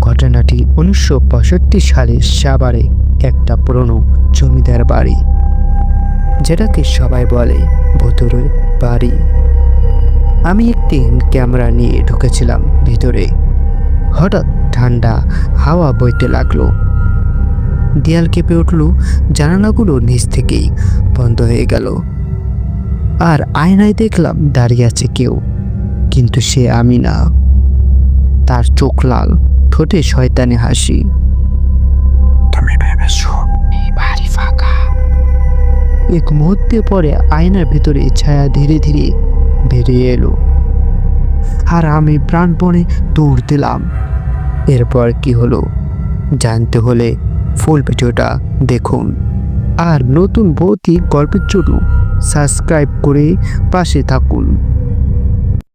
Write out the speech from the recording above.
ঘটনাটি উনিশশো সালে সাভারে একটা পুরনো জমিদার বাড়ি, যেটাকে সবাই বলে ভুতুরের বাড়ি। আমি একটি ক্যামেরা নিয়ে ঢুকেছিলাম ভিতরে। হঠাৎ ঠান্ডা হাওয়া বইতে লাগল। দেয়াল কেঁপে উঠল, জানালাগুলো নিচ থেকেই বন্ধ হয়ে গেল। আর আয়নায় দেখলাম দাঁড়িয়ে আছে কেউ। কিন্তু সে আমি না তার চোখ লাল ঠোঁটে শয়তানি হাসি। তুমি ভেবেছো? এই বাড়ি ফাঁকা। এক মুহূর্তে পরে আয়নার ভেতরে ছায়া ধীরে ধীরে বেরিয়ে এলো। আর আমি প্রাণপণে দৌড় দিলাম। এরপর কি হলো? জানতে হলে ফুল ভিডিওটা দেখুন। আর নতুন ভৌতিক গল্পের জন্য সাবস্ক্রাইব করে পাশে থাকুন।